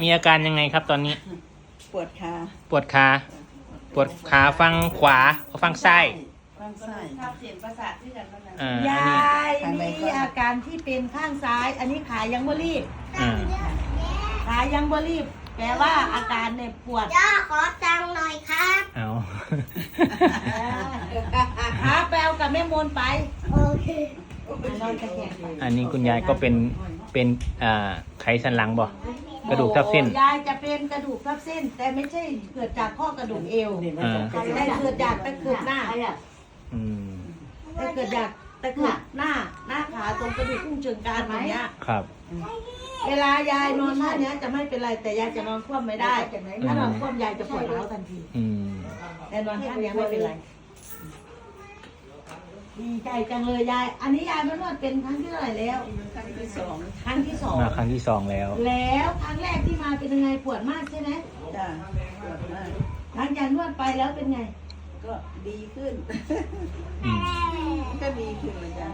มีอาการยังไงครับตอนนี้ ปวดขาปวดขาปวดขาฝั่งขวาฝั่งซ้ายข้างซ้ายภาพเสียงประสาทที่กันมันนั้นอ่าอันยานี้ยทางไหนมีก่อนอาการที่เป็นข้างซ้าย อันนี้ขายังบ่รีบ อ่าขายังบ่รีบ แปลว่าอาการเนี่ยปวดย่าขอตังค์หน่อยครับ เอาขาแปลวกับแม่มนไปโอเคนอนตะแคงไปอันนี้คุณยายก็เป็นเป็นอ่าไขสันหลังบ่ กระดูกทับเส้นโอ้ยายจะเป็นกระดูกทับเส้น แต่ไม่ใช่เกิดจากข้อกระดูกเอวอ่า แต่เกิดจากตะเกิดหน้าอืมแต่เกิดจากตะเกิดหน้าหน้าขาตรงกระดูกพุ่งเชิงกรานตรงเนี้ย ครับ เวลายายนอนท่าเนี้ยจะไม่เป็นไรแต่ยายจะนอนคว่ำไม่ได้ถ้านอนคว่ำยายจะปวดร้าวทันที อืมแต่นอนท่าเนี้ยไม่เป็นไร ดีใจจังเลยยาย อันนี้ยายมานวดเป็นครั้งที่เท่าไหร่แล้ว ครั้งที่สองครั้งที่สองมาครั้งที่สองแล้ว แล้วครั้งแรกที่มาเป็นยังไงปวดมากใช่ไหมจ้าปวดมากหลังจากนวดไปแล้วเป็นไง ก็ดีขึ้น อืมก็ดีขึ้นเลยจ้า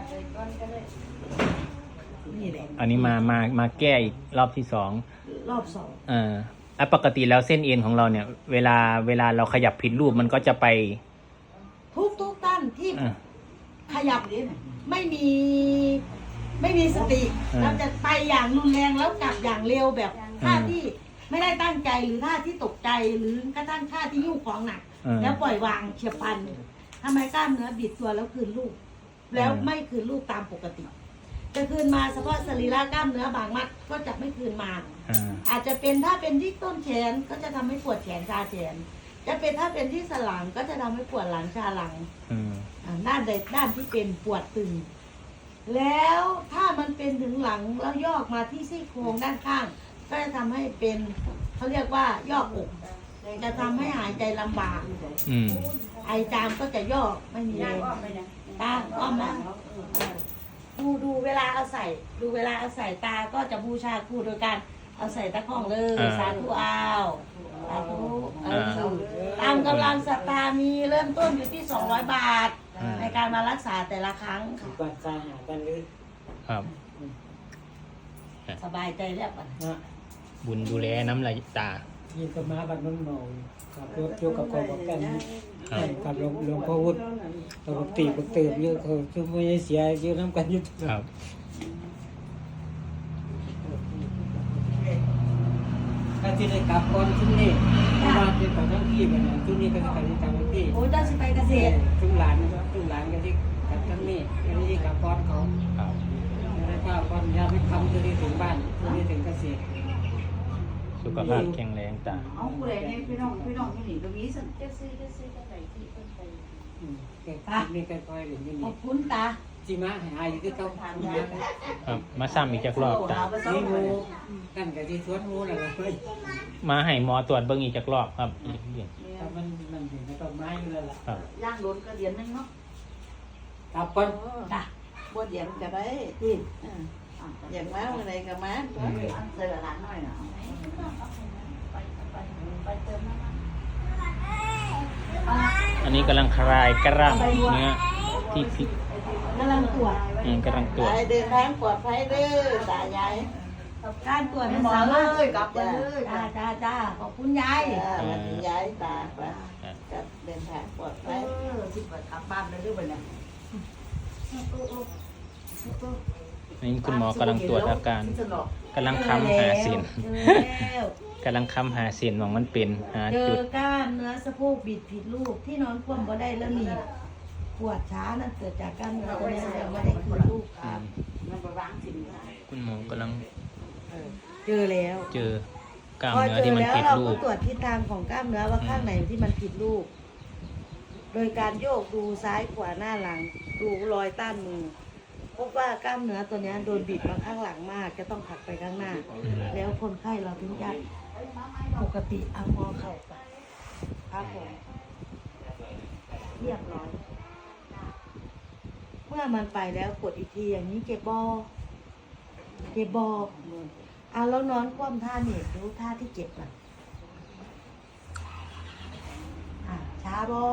นี่แหละอันนี้มามามาแก้อีกรอบที่สองรอบสองอ่าอะปกติแล้วเส้นเอ็นของเราเนี่ย เวลาเวลาเราขยับผิดรูปมันก็จะไป ทุกทุกท่านที่อ่า ขยับไม่มี ไม่มีสติอ่าเราจะไปอย่างรุนแรงแล้วกลับอย่างเร็วแบบท่าอ่าที่ไม่ได้ตั้งใจหรือท่าที่ตกใจหรือกระทั่งท่าที่ยุ่งของหนักอ่าแล้วปล่อยวางเฉียบพลันทำไมกล้ามเนื้อบิดตัวแล้วคืนลูก แล้วอ่าไม่คืนลูกตามปกติ จะคืนมาเฉพาะสรีระกล้ามเนื้อบางมัดก็จะไม่คืนมาอ่าอาจจะเป็นถ้าเป็นที่ต้นแขนก็จะทำให้ปวดแขนชาแขนจะเป็นถ้าเป็นที่สนหลังก็จะทำให้ปวดหลังชาหลังอืมอ่า ด้านใดด้านที่เป็นปวดตึง แล้วถ้ามันเป็นถึงหลังแล้วยอกมาที่ซี่โครงด้านข้าง ก็จะทำให้เป็นเขาเรียกว่ายอกอก จะทำให้หายใจลำบาก อืม ไอจามก็จะยอกไม่มีแรงตาอ้อมนะดูดูเวลาเอาใส่ ดูเวลาเอาใส่ตาก็จะบูชาครูโดยการเอาใส่ตะข้องเลยอ่า สาธุอ้าวสาธุเอออ่าตามกำลังศรัทธามีเริ่มต้นอยู่ที่ 200 บาท อ่าในการมารักษาแต่ละครั้งบัตรสาหากันเลยครับ สบายใจแล้วปะนะบุญดูแลน้ำลายตา ยินกับมาบัตรน้นเมากับรถโยกกับกองกับกันครับ กับหลวงหลวงพ่อวุฒิกับหลวงตีกับเติมเยอะเขาช่วยเสียเยอะน้ำกันอยุทครับถ้าที่ได้กลับก่อนที่นี่ ที่บ้านที่ต่างทั้งที่ไปนะที่นี่ก็จะไปที่ต่างที่โอ้เจ้าสิไปเกษตรทุกหลานนะครับทุกหลานก็ที่กลับทั้งนี้ก็ที่กลับก่อนเขาครับได้ภาพก่อนยาไม่ทำที่นี่ถึงบ้านที่นี่ถึงเกษตรสุขภาพแข็งแรงตาเอาผู้ใดเนี่ยพี่น้องพี่น้องที่นี่ก็มีสันจะซื้อจะซื้อกันไหนที่เพิ่นไปอืมแกนี่แกคอยหรือนี่ขอนี่บคุณตา จีมาหายอยู่ที่เต้าทางยาครับมาซ้ำอีกจักรอบตานี่งูกันกับที่สวนงูน่ะเลยมาให้หมอตรวจเบิ่งอีกจักรอบครับอีกเดือนแต่มันมันเห็นในต้นไม้อยู่แล้วล่ะครับย่างโดนก็เดียนนึงเนาะกลับก่อนจ้ะบ่เดียนก็ได้นี่อ่าอย่างมาเมื่อไรก็มาเจอหลานน้อยน่ะไปไปไปเติมน้ำมันอันนี้กำลังคลายกล้ามเนื้อที่ที่ กำลังตรวจอืมกำลังตรวจไปเดินทางปลอดภัยเด้อตายายการตรวจหมันมอสาเลมารถยกลับไปเลยจ้าจ้าจ้าขอบคุณยายวันนี้ยายตาไปกับเดินทางปลอดเอภัยอสิเปิดกลับบ้านได้ด้วยเนี่ยนี่คุณหมอกำลังตรวจอาการกำลังค้ำหาเส้นเจอแล้วกำลังค้ำหาเส้นมองมันเป็นหาเจจุอดก้านเนื้อสะโพกบิดผิดรูปที่นอนคว่ำบ่ได้แล้วหนีบ ปวดช้านั่นเกิดจากกล้ามเนื้อตัวนี้ยังไม่ได้คืนรูปอืมมันไปวางสิ่งนี้คุณหมอกำลังเจอแล้วเจอกล้ามพอเนื้อเจที่อมันแล้วผิดเรารูก็ป ตรวจทิศทางของกล้ามเนื้อว่าข้างไหนที่มันผิดรูป โดยการโยกดูซ้ายขวาหน้าหลัง ดูรอยต้านมือพบว่ากล้ามเนื้อตัวเนี้ยโดนบีบมาข้างหลังมาก จะต้องผลักไปข้างหน้า แล้วคนไข้เราถึงจะปกติเอางอเข่าไปครับผมเรียบร้อยเมื่อมันไปแล้วกดอีกทีอย่างนี้เจ็บบอเจ็บบอเอาแล้วนอนคว่ำท่าเนี่ยดูท่าที่เจ็บอะช้าบอ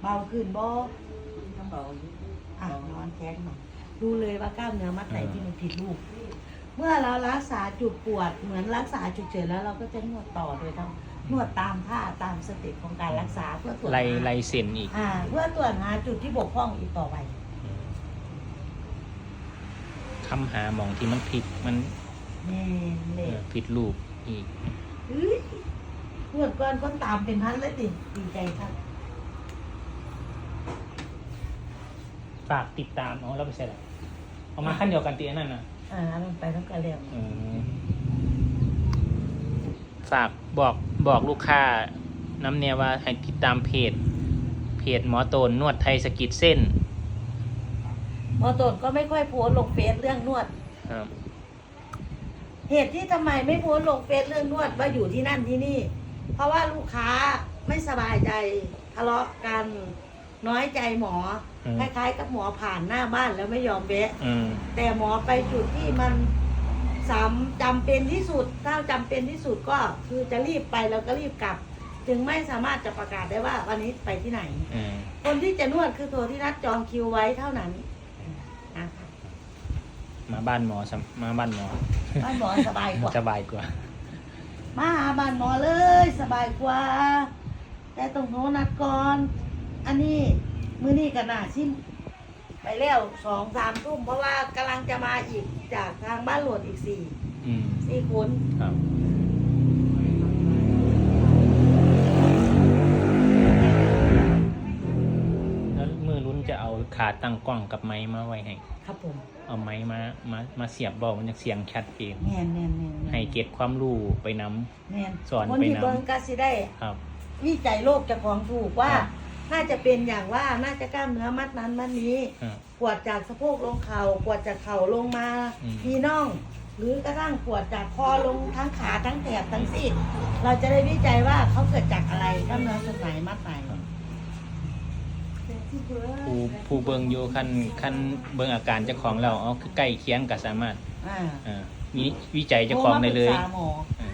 เบาขึ้นบอเบาอะนอนแข็งหน่อยดูเลยว่ากล้ามเนื้อมัดไหนที่มันผิดรูป เมื่อเรารักษาจุดปวดเหมือนรักษาจุดเฉยแล้วเราก็จะนวดต่อโดยทำ นวดตามท่าตามสเต็ปของการรักษาเพื่อตรวจไล่หาไล่เส้นอีก อ่า เพื่อตรวจหาจุดที่บกพร่องอีกต่อไปคำหาหมองที่มันผิดมันนี่เอเด็อผิดรูปอีกนวดก่อนก็ตามเป็นพันเลยดิดีใจครับ ฝากติดตามอ๋อเราไปใช่หรอเอามาขั้นเดียวกันตีอันนั่นนะอ่ามันไปทั้งกระเรียงอืม ฝากบอกบอกลูกค้าน้ำเนี่ยว่าให้ติดตามเพจ เพจหมอโตนนวดไทยสกิดเส้นพอตรวจก็ไม่ค่อยโพสต์ลงเฟซเรื่องนวด ครับ เหตุที่ทำไมไม่โพสต์ลงเฟซเรื่องนวดว่าอยู่ที่นั่นที่นี่ เพราะว่าลูกค้าไม่สบายใจทะเลาะกันน้อยใจหมออืมคล้ายๆ กับหมอผ่านหน้าบ้านแล้วไม่ยอมแวะ อืม แต่หมอไปจุดที่มัน สำจำเป็นที่สุดถ้าจำเป็นที่สุดก็คือจะรีบไปแล้วก็รีบกลับจึงไม่สามารถจะประกาศได้ว่าวันนี้ไปที่ไหน อืมคนที่จะนวดคือตัวที่นัดจองคิวไว้เท่านั้นนะคะมาบ้านหมอซ้ำมาบ้านหมอบ้านหมอสบายกว่า สบายกว่า มาหาบ้านหมอเลยสบายกว่า แต่ต้องโทรนัดก่อน อันนี้มือนี้กันนาชิม ไปแล้วสองสามทุ่มเพราะว่ากำลังจะมาอีกจากทางบ้านหลวงอีกสี่อืมสี่คน ครับ แล้วมือลุ้นจะเอาขาตั้งกล้องกับไม้มาไว้ให้ ครับผมเอาไม้มา มา มาเสียบบอกมันจะเสียงชัดเจนแมนแมนแมนแม่นให้เก็บความรู้ไปนแมนสอนคนไปที่นำเบิ่งก็สิได้ำครับ วิจัยโรคเจะของถูกว่าครับ น่าจะเป็นอย่างว่าน่าจะกล้ามเนื้อมัดนั้นมัดนี้อ่าปวดจากสะโพกลงเข่าปวดจากเข่าลงมาอืม มีน่อง หรือกระทั่งปวดจากคอลงทั้งขาทั้งแถบทั้งซี่เราจะได้วิจัยว่าเขาเกิดจากอะไรกล้ามเนื้อส่วนไหนมัดไหนผู้ผู้เบิงอยู่คันคันเบิงอาการเจ้าของเราเอาคือใกล้เคียงกับสามารถอ่าอ่ามีวิจัยเจ้าของได้เลยโทรมาปรึกษาหมออ่า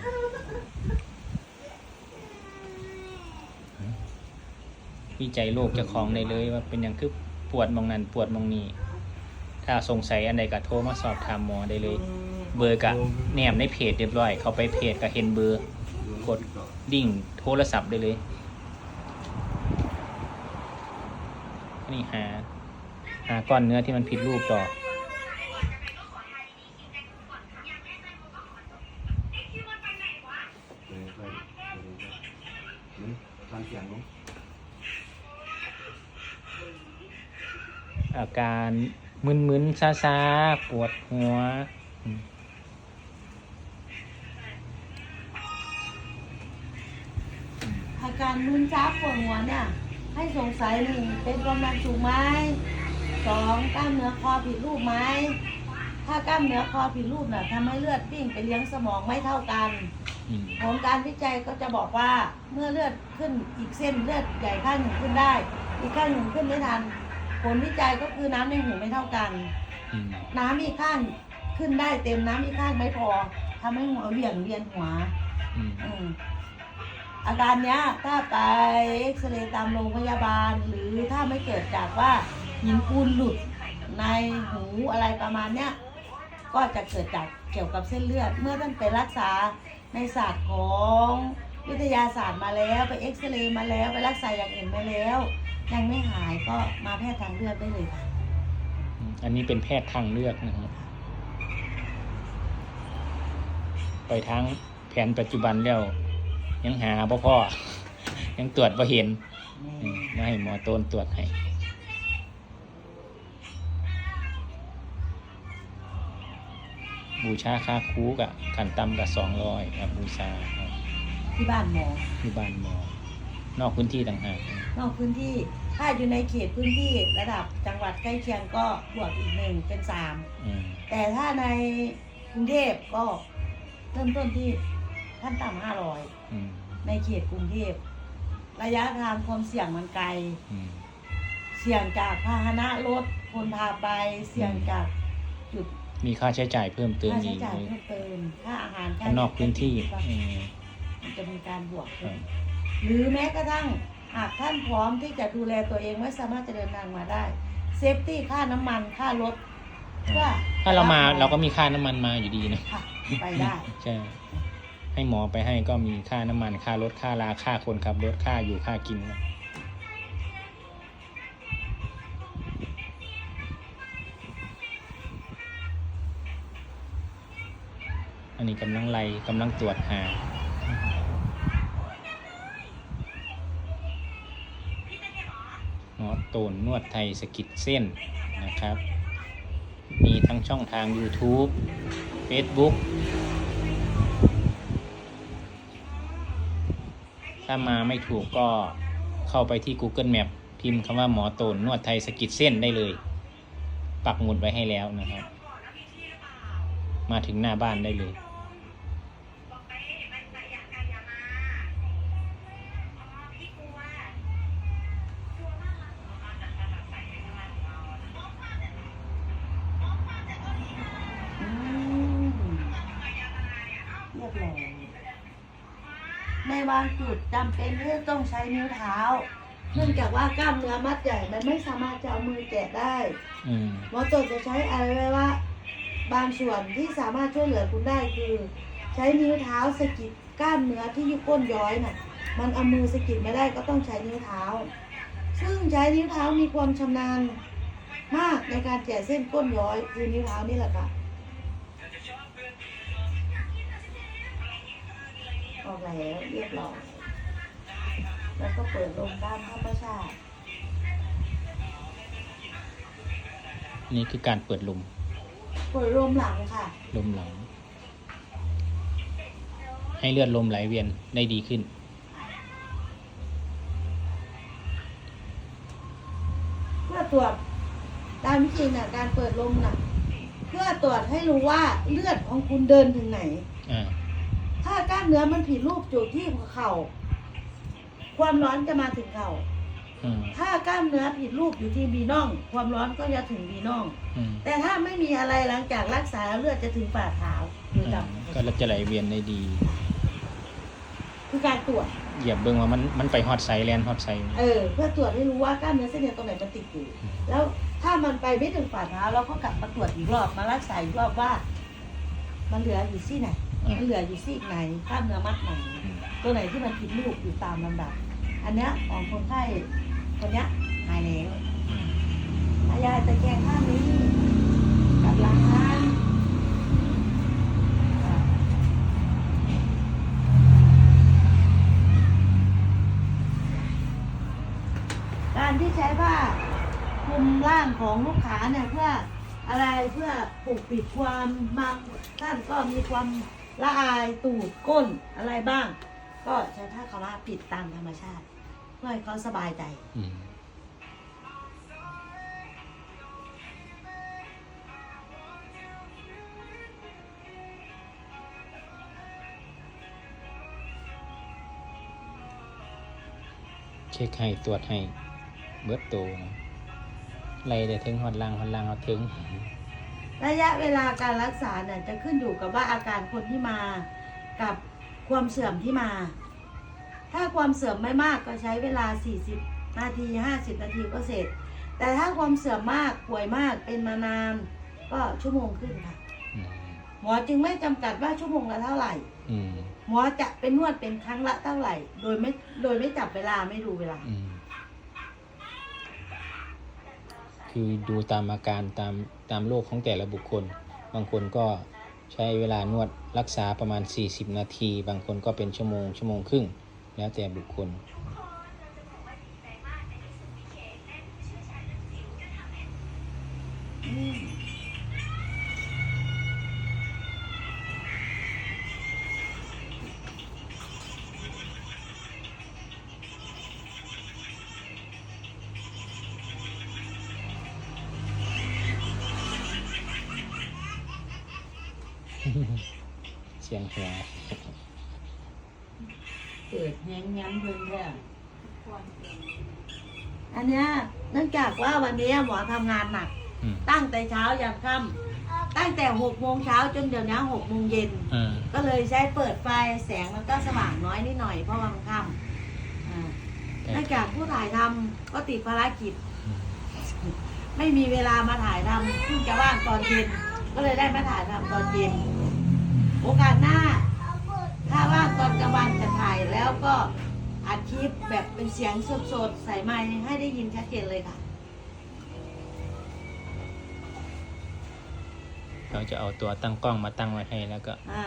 วิจัยโรคเจ้าของได้เลย ว่าเป็นอย่างคือปวดมองนั้นปวดมองนี้ ถ้าสงสัยอันใดก็โทรมาสอบถามหมอได้เลย เบอร์กะแนมในเพจเรียบร้อย เขาไปเพจก็เห็นเบอร์ กดดิ่งโทรศัพท์ได้เลยนี่หา หาก้อนเนื้อที่มันผิดรูปต่อ ฟังเสียงลง อา การมึนๆซาๆ ปวดหัว อาการมึนช้าปวดหัวเนี่ย ให้สงสัยหนึ่งเป็นความดันสูงไหมสองกล้ามเนื้อคอผิดรูปไหมถ้ากล้ามเนื้อคอผิดรูปน่ะทำให้เลือดวิ่งไปเลี้ยงสมองไม่เท่ากันผลการวิจัยก็จะบอกว่าเมื่อเลือดขึ้นอีกเส้นเลือดใหญ่ข้างหนึ่งขึ้นได้ อีกข้างหนึ่งขึ้นไม่ทัน ผลวิจัยก็คือน้ำในหูไม่เท่ากัน อืมน้ำอีกข้างขึ้นได้เต็มน้ำอีกข้างไม่พอทำให้หัวเบี่ยงเวียนหัว อืมอืมอาการเนี้ยถ้าไปเอ็กซเรย์ตามโรงพยาบาล หรือถ้าไม่เกิดจากว่าหินปูนหลุดในหูอะไรประมาณเนี้ยก็จะเกิดจากเกี่ยวกับเส้นเลือด เมื่อท่านไปรักษาในศาสตร์ของวิทยาศาสตร์มาแล้ว ไปเอ็กซเรย์มาแล้วไปรักษาอย่างอื่นมาแล้ว ยังไม่หายก็มาแพทย์ทางเลือกได้เลยค่ะอืมอันนี้เป็นแพทย์ทางเลือกนะครับ ไปทางแผนปัจจุบันแล้ว ยังหาพ่อพ่อ ยังตรวจพ่เห็นอืมมาให้หมอโตนตรวจให้บูชาค่าคูกะขันต่ำกับสองร้อยครับบูชาครับที่บ้านหมอที่บ้านหมอ นอกพื้นที่ต่างหาก นอกพื้นที่ ถ้าอยู่ในเขตพื้นที่ระดับจังหวัดใกล้เคียงก็บวกอีกหนึ่งเป็นสาม อืมแต่ถ้าในกรุงเทพก็เริ่มต้นที่ขั้นต่ำห้าร้อยอืมในเขตกรุงเทพ ระยะทางความเสี่ยงมันไกล อืม เสี่ยงจากพาหนะรถคนพาไป เสี่ยงจากจุดมีค่าใช้จ่ายเพิ่มเติมค่าอีใช้กจ่ายเลยเพิ่มเติมค่าอาหารค่าข้างนอกพื้นที่อืมมันจะมีการบวกคขึ้รันบหรือแม้กระทั่ง หากท่านพร้อมที่จะดูแลตัวเองไม่สามารถจะเดินทางมาได้เซฟตี้ค่าน้ำมันค่ารถเพื่อถ้าเรามาเราก็มีค่าน้ำมันมาอยู่ดีนะค่ะไปได้ ใช่ให้หมอไปให้ก็มีค่าน้ำมันค่ารถค่าลาค่าคนขับรถค่าอยู่ค่ากินนะอันนี้กำลังไล่กำลังตรวจหา ห มอตูนนวดไทยสกิดเส้นนะครับ มีทั้งช่องทาง YouTube Facebook ถ้ามาไม่ถูกก็เข้าไปที่ Google Map พิมพ์คำว่าหมอโตนนวดไทยสกิดเส้นได้เลย ปักหมุดไว้ให้แล้วนะครับ มาถึงหน้าบ้านได้เลย อืมเรียบร้อยใน บางจุดจำเป็นที่จะต้องใช้นิ้วเท้า เนื่องจากว่ากล้ามเนื้อมัดใหญ่ มันไม่สามารถจะเอามือแกะได้อืมหมอตดจะใช้อะไรไว้ว่า บางส่วนที่สามารถช่วยเหลือคุณได้คือ ใช้นิ้วเท้าสะกิดกล้ามเนื้อที่อยู่ก้นย้อยน่ะ มันเอามือสะกิดไม่ได้ก็ต้องใช้นิ้วเท้า ซึ่งใช้นิ้วเท้ามีความชำนาญมากในการแกะเส้นก้นย้อยคือนิ้วเท้านี่แหละค่ะ ออกแล้วเรียบร้อยแล้วก็เปิดลมตามธรรมชาตินี่คือการเปิดลมเปิดลมหลังค่ะ ลมหลัง ให้เลือดลมไหลเวียนได้ดีขึ้น เพื่อตรวจตามวิธีน่ะ การเปิดลมน่ะ เพื่อตรวจให้รู้ว่าเลือดของคุณเดินถึงไหนอ่า ถ้ากล้ามเนื้อมันผิดรูปจุดที่หัวเข่า ความร้อนจะมาถึงเข่า อืมถ้ากล้ามเนื้อผิดรูปอยู่ที่บีน่อง ความร้อนก็จะถึงบีน่อง อืมแต่ถ้าไม่มีอะไรหลังจากรักษาเลือดจะถึงฝ่าเท้าโดยอ่าจำก็จะไหลเวียนได้ดี คือการตรวจ เหยียบเบิ้งว่ามันมันไปฮอตไซแลนด์ฮอตไซเออ เพื่อตรวจให้รู้ว่ากล้ามเนื้อเส้นเอ็นตรงไหนมันติดอยู่ แล้วถ้ามันไปไม่ถึงฝ่าเท้าเราก็กลับมาตรวจอีกรอบมารักษาอีกรอบว่า มันเหลืออยู่ซี่ไหน มันเหลืออยู่ซี่ไหนกล้ามเนื้อมัดไหนตัวไหนที่มันผิดรูปอยู่ตามลำดับ อันเนี้ยของคนไข้คนเนี้ยหายแล้วอายายตะแคงข้างนี้กับหลังนะการที่ใช้ผ้าคลุมร่างของลูกค้าเนี่ยเพื่ออะไรเพื่อปกปิดความบางท่านก็มีความ ละอายตูดก้นอะไรบ้าง ก็ใช้ผ้าขาวม้าปิดตามธรรมชาติเพื่อให้เขาสบายใจอืมเช็คให้ตรวจให้ เบิดโตนะไล่ได้ถึงฮอดล่างฮอดล่างฮอดถึง ระยะเวลาการรักษาเนี่ยจะขึ้นอยู่กับว่าอาการคนที่มากับความเสื่อมที่มา ถ้าความเสื่อมไม่มากก็ใช้เวลา 40 นาที 50 นาทีก็เสร็จ แต่ถ้าความเสื่อมมากป่วยมากเป็นมานานก็ชั่วโมงขึ้นค่ะอืมหมอจึงไม่จำกัดว่าชั่วโมงละเท่าไหร่อืมหมอจะเป็นนวดเป็นครั้งละเท่าไหร่ โดยไม่โดยไม่จับเวลาไม่ดูเวลา อืม คือดูตามอาการตามตามโรคของแต่ละบุคคล บางคนก็ใช้เวลานวดรักษาประมาณ 40 นาที บางคนก็เป็นชั่วโมงชั่วโมงครึ่ง แล้วแต่บุคคล ทำงานหนัก อืมตั้งแต่เช้ายันค่ำตั้งแต่หกโมงเช้าจนเดี๋ยวนี้หกโมงเย็นอ่าก็เลยใช้เปิดไฟแสงมันก็สว่างน้อยนิดหน่อยเพราะว่ามันค่ำอ่าแต่เนื่องจากผู้ถ่ายทำก็ติดภารกิจแไม่มีเวลามาถ่ายทำเพิ่งจะว่างตอนเย็น ก็เลยได้มาถ่ายทำตอนเย็น โอกาสหน้า ถ้าว่างตอนกลางวันจะถ่ายแล้วก็อัดคลิปแบบเป็นเสียงสดๆ ใส่ไมค์ให้ได้ยินชัดเจนเลยค่ะ เราจะเอาตัวตั้งกล้องมาตั้งไว้ให้แล้วก็อ่า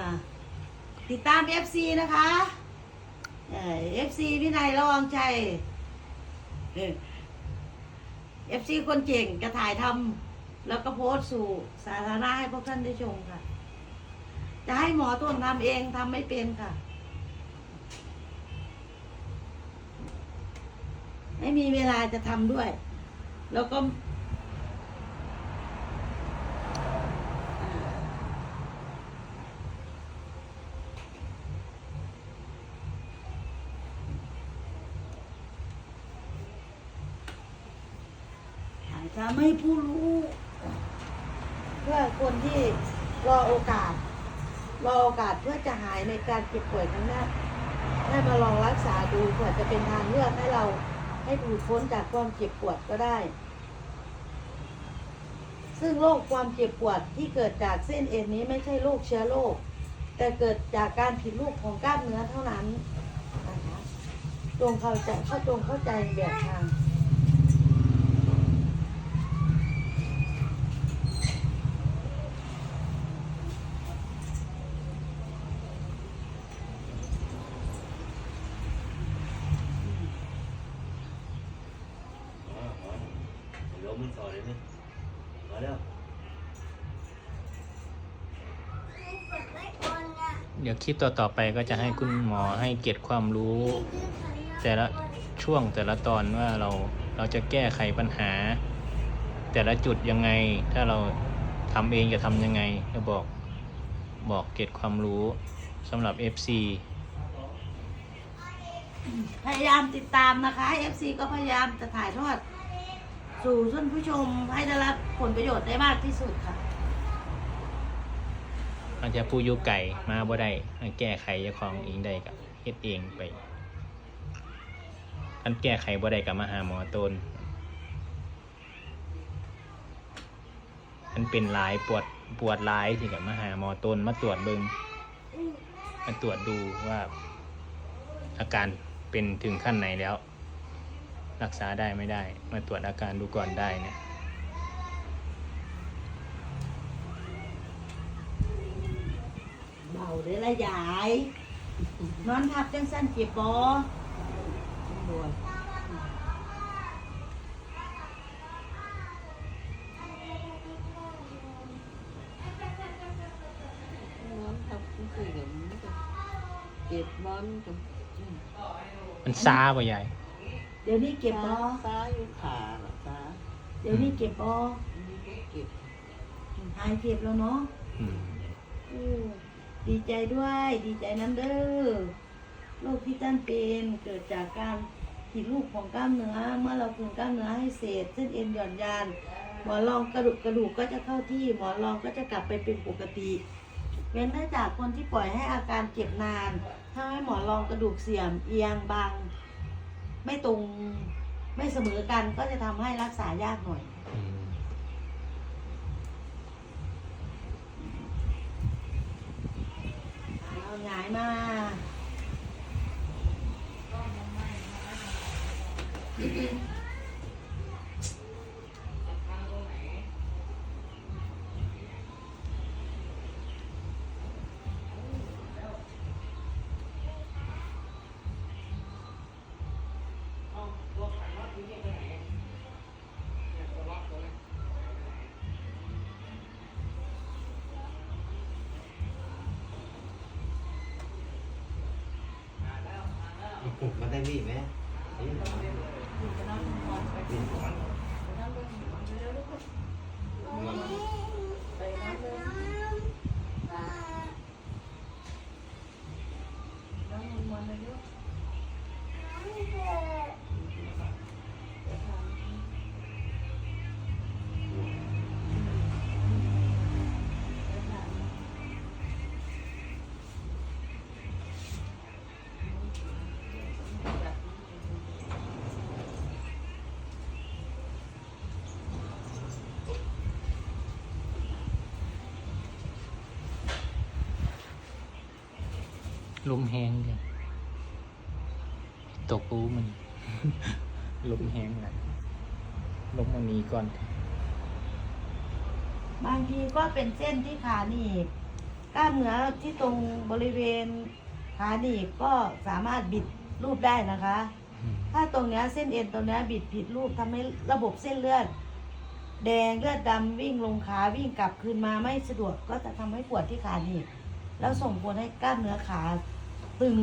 ติดตาม FC นะคะเอ่อ FC พี่นายระวังใจเออ FC คนเก่งจะถ่ายทำแล้วก็โพสต์สู่สาธารณะให้พวกท่านได้ชมค่ะ จะให้หมอต้นทำเองทำไม่เป็นค่ะ ไม่มีเวลาจะทำด้วย แล้วก็อ่าถ่าย ทำให้ผู้รู้ เพื่อคนที่รอโอกาส รอโอกาสเพื่อจะหายในการเจ็บป่วยครั้งหน้าให้มาลองรักษาดูเผื่อจะเป็นทางเลือกให้เราให้หลุดพ้นจากความเจ็บปวดก็ได้ ซึ่งโรคความเจ็บปวดที่เกิดจากเส้นเอ็นนี้ไม่ใช่โรคเชื้อโรคแต่เกิดจากการผิดรูปของกล้ามเนื้อเท่านั้นนะคะจงเข้าใจเข้าจงเข้าใจแบบทาง ล้มมั นต่อเลยนะมาแล้วเดี๋ยวคลิปต่อๆไปก็จะให้คุณหมอให้เก็บความรู้ แต่ละช่วงแต่ละตอนว่าเราเราจะแก้ไขปัญหา แต่ละจุดยังไง ถ้าเราทำเองจะทำยังไงจะบอกบอกเก็บความรู้สำหรับ FC พยายามติดตามนะคะ FC ก็พยายามจะถ่ายทอด สู่ท่านผู้ชมให้ได้รับผลประโยชน์ได้มากที่สุดค่ะ อาจจะผู้อยู่ไก่มาบ่ได้ให้แก้ไขเจ้าของเองได้กับเฮ็ดเองไปอันแก้ไขบ่ได้กับมาหาหมอตนมันเป็นหลายปวดปวดหลายที่กับมาหาหมอตนมาตรวจเบิงมาตรวจดูว่าอาการเป็นถึงขั้นไหนแล้ว รักษาได้ไม่ได้ มาตรวจอาการดูก่อนได้เนี่ยเบาได้ละยาย นอนทับจังสั้นเจ็บบอปวดนอนทับก็คือแบบนี้ก็เจ็บนอนกับมันซาป่ะยาย เดี๋ยวนี้เก็บบอซ้ายอยู่ขาหรอซ้ายเดี๋ยวนี้เก็บบออันนี้ก็เก็บหายเจ็บแล้วเนาะอืมอู้ดีใจด้วย ดีใจนั้นเด้อโรคที่ท่านเป็นเกิดจากการผิดรูปของกล้ามเนื้อ เมื่อเราคืนกล้ามเนื้อให้เศษเส้นเอ็นหย่อนยาน หมอนรองกระดูกกระดูกก็จะเข้าที่ หมอนรองก็จะกลับไปเป็นปกติเว้นแต่จากคนที่ปล่อยให้อาการเจ็บนานถ้าให้หมอนรองกระดูกเสื่อมเอียงบาง ไม่ตรงไม่เสมอกันก็จะทำให้รักษายากหน่อย อืมเอาหงายมา มันได้มีดไหมนี่หรอมีด ลมแห้งเดียวตกอูมันลมแห้งแหละลมมันนี้ก่อน บางทีก็เป็นเส้นที่ขาหนีบกล้ามเนื้อที่ตรงบริเวณขาหนีบก็สามารถบิดรูปได้นะคะอืมถ้าตรงเนี้ยเส้นเอ็นตรงเนี้ยบิดผิดรูปทำให้ระบบเส้นเลือด แดงเลือดดำวิ่งลงขาวิ่งกลับคืนมาไม่สะดวกก็จะทำให้ปวดที่ขาหนีบแล้วส่งผลให้กล้ามเนื้อขา ตึง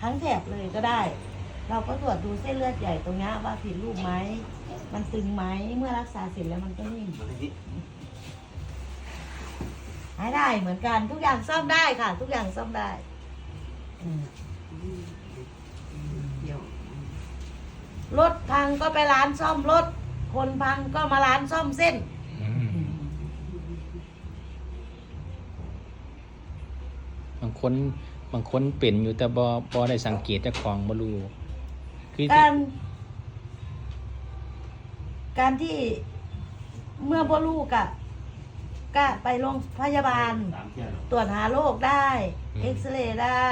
ทั้งแถบเลยก็ได้ เราก็ตรวจดูเส้นเลือดใหญ่ตรงเนี้ยว่าผิดรูปไหม มันตึงไหมเมื่อรักษาเสร็จแล้วมันก็นิ่งมาที่หายได้เหมือนกันทุกอย่างซ่อมได้ค่ะ ทุกอย่างซ่อมได้อืมเดี๋ยวรถพังก็ไปร้านซ่อมรถ คนพังก็มาร้านซ่อมเส้นอืมบางคน บางคนเป็นอยู่แต่บอบอได้สังเกตเจ้าของบ่รู้คือการ การที่เมื่อบ่ลูกอะก็ไปโรงพยาบาลสามเที่ยวหรอตรวจหาโรคได้ เอ็กซเรย์ได้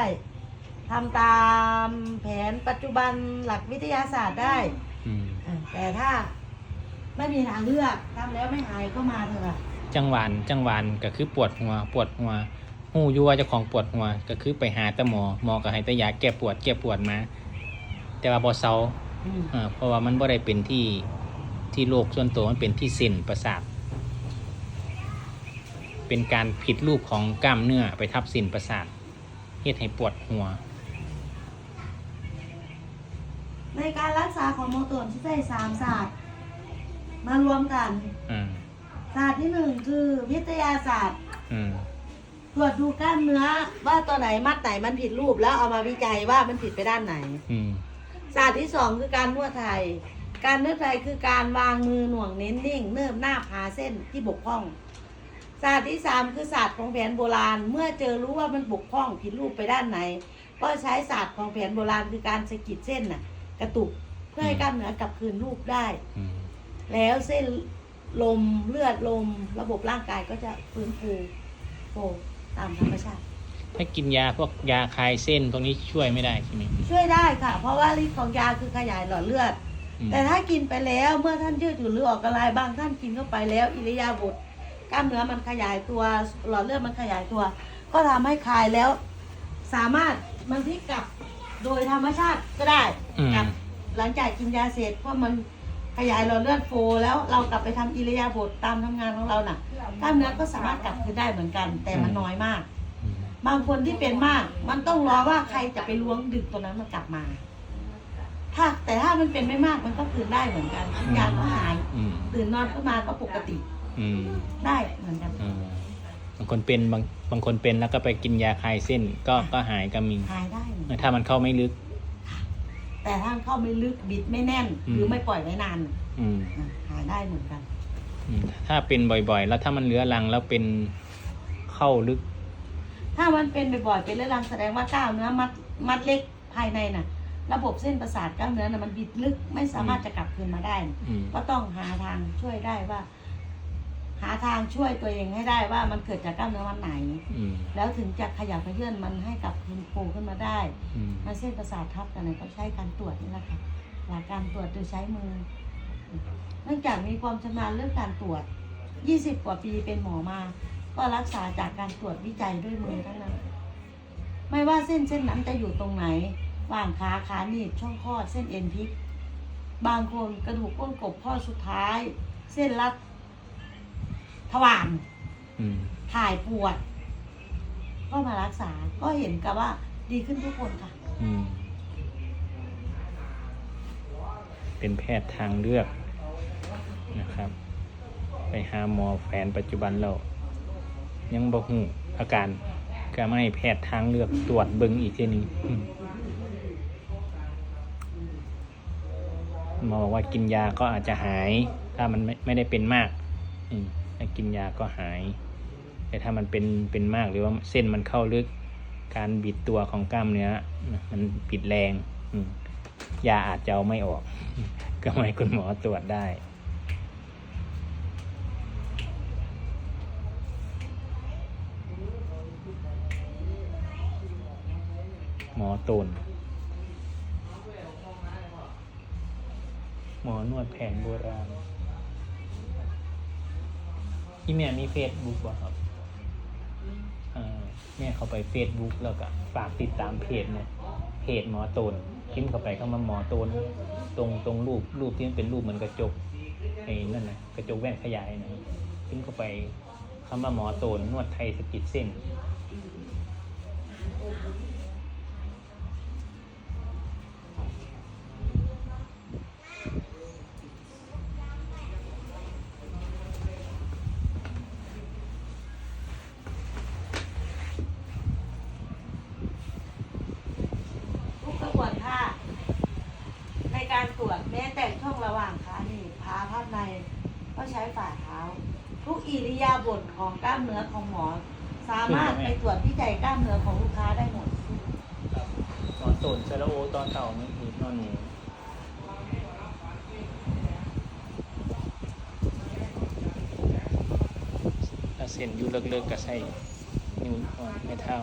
ทำตามแผนปัจจุบันหลักวิทยาศาสตร์ได้อืมอะแต่ถ้าไม่มีทางเลือกทำแล้วไม่หายก็มาเถอะค่ะจังหวานจังหวานก็คือปวดหัว ปวดหัว หูอยัวาเจ้าของปวดหัว ก็คือไปหาแต่หมอหมอก็ให้แต่ยาแก้ปวดแก้ปวดมา แต่ว่าบ่เซาอืมอ่าเพราะว่ามันบ่ได้เป็นที่ที่โรคส่วนตัวมันเป็นที่เส้นประสาทเป็นการผิดรูปของกล้ามเนื้อไปทับเส้นประสาทเฮ็ดให้ปวดหัว ในการรักษาของโมโตนที่ใช้สามศาสตร์ มารวมกัน อืมศาสตร์ที่หนึ่งคือวิทยาศาสตร์ อืม ตรวจดูกล้ามเนื้อ ว่าตัวไหนมัดไหนมันผิดรูปแล้วเอามาวิจัยว่ามันผิดไปด้านไหน อืม ศาสตร์ที่สองคือการนวดไทย การนวดไทยคือการวางมือหน่วงเน้นนิ่ง เนิบหน้าพาเส้นที่บกพร่อง ศาสตร์ที่สามคือศาสตร์ของแผนโบราณ เมื่อเจอรู้ว่ามันบกพร่องผิดรูปไปด้านไหน ก็ใช้ศาสตร์ของแผนโบราณคือการสะกิดเส้นน่ะ กระตุกเพื่อให้กล้ามเนื้อกลับคืนรูปได้ อืม แล้วเส้นลมเลือดลมระบบร่างกายก็จะฟื้นฟูโฟ ตามธรรมชาติ ถ้ากินยาพวกยาคลายเส้นตรงนี้ช่วยไม่ได้ใช่ไหม ช่วยได้ค่ะ เพราะว่าฤทธิ์ของยาคือขยายหลอดเลือด อืม แต่ถ้ากินไปแล้วเมื่อท่านยืดหยุ่นหรือออกกำลังบางท่านกินเข้าไปแล้ว อิริยาบถกล้ามเนื้อมันขยายตัวหลอดเลือดมันขยายตัว ก็ทำให้คลายแล้ว สามารถมันพลิกกลับโดยธรรมชาติก็ได้อืม กลับหลังจากกินยาเสร็จเพราะมัน ขยายหลอดเลือดโฟแล้วเรากลับไปทำอิริยาบถตามทำงานของเราน่ะกล้ามเนื้อก็สามารถกลับคืนได้เหมือนกัน แต่มันน้อยมากอืมบางคนที่เป็นมาก มันต้องรอว่าใครจะไปล้วงดึงตัวนั้นมากลับมา ถ้าแต่ถ้ามันเป็นไม่มากมันก็คืนได้เหมือนกันทุกอย่างก็หายอืมตื่นนอนขึ้นมาก็ปกติอืมได้เหมือนกันอืมบางคนเป็นบางบางคนเป็นแล้วก็ไปกินยาคลายเส้นก็ก็หายก็มีหายได้เหมือนกันถ้ามันเข้าไม่ลึก แต่ถ้าเข้าไม่ลึกบิดไม่แน่นอืมหรือไม่ปล่อยไว้นานอืมนะหายได้เหมือนกัน อืมถ้าเป็นบ่อยๆ แล้วถ้ามันเลื้อรังแล้วเป็นเข้าลึก ถ้ามันเป็นบ่อยๆเป็นเรื้อรังแสดงว่ากล้ามเนื้อมัดมัดเล็กภายในน่ะ ระบบเส้นประสาทกล้ามเนื้อน่ะมันบิดลึกไม่สามารถจะกลับคืนมาได้ อืม ก็ต้องหาทางช่วยได้ว่า หาทางช่วยตัวเองให้ได้ว่ามันเกิดจากกล้ามเนื้อวันไหน อืม แล้วถึงจะขยับขยื่นมันให้กลับคืนฟูขึ้นมาได้อืม มันเส้นประสาททับกันเนี่ยก็ใช้การตรวจนี่แหละค่ะหลักการตรวจโดยใช้มือ เนื่องจากมีความชำนาญเรื่องการตรวจ 20 กว่าปีเป็นหมอมา ก็รักษาจากการตรวจวิจัยด้วยมือทั้งนั้น ไม่ว่าเส้นเส้นนั้นจะอยู่ตรงไหนว่างขาขาหนีบช่องคลอดเส้นเอ็นพลิก บางคนกระดูกก้นกบข้อสุดท้าย เส้นรัด ทวารอืมถ่ายปวด ก็มารักษา ก็เห็นกับว่าดีขึ้นทุกคนค่ะ อืมเป็นแพทย์ทางเลือกนะครับ ไปหาหมอแผนปัจจุบันเรายังบ่หูอาการก็ไม่ให้แพทย์ทางเลือกตรวจเบิ่งอีกทีหนึงอืมหมอบอกว่ากินยาก็อาจจะหาย ถ้ามันไม่ไม่ได้เป็นมาก อืมถ้า กินยาก็หาย แต่ถ้ามันเป็นเป็นมากหรือว่าเส้นมันเข้าลึก การบิดตัวของกล้ามเนื้อมันบิดแรงยาอาจจะเอาไม่ออก ก็ให้คุณหมอตรวจได้หมอตูนหมอนวดแผนโบราณ พี่แม่มีเฟซบุ๊กบ่ครับอ่าแม่เขาไปเฟซบุ๊กแล้วก็ฝากติดตามเพจเนี่ยเพจหมอตูนพิมพ์เข้าไปเข้ามาหมอตูนตรงตรงรูปรูปที่มันเป็นรูปเหมือนกระจกไอ้นั่นนะกระจกแว่นขยายนะพิมพ์เข้าไปคำว่าหมอตูนนวดไทยสกิดเส้น ทุกกระบวนท่าในการตรวจแม้แต่ช่วงระหว่างขาหนีบขาภาพในก็ใช้ฝ่าเท้า ทุกอิริยาบถ ของกล้ามเนื้อของหมอ สามารถไปตรวจวิจัยกล้ามเนื้อของลูกค้าได้หมดตอนตุ่นเซลาโอตอนเต่าไม่มีนอนหนูถ้เส้นอยู่เลิกๆก็ใส่นิ้วอ่อนไม่เท่า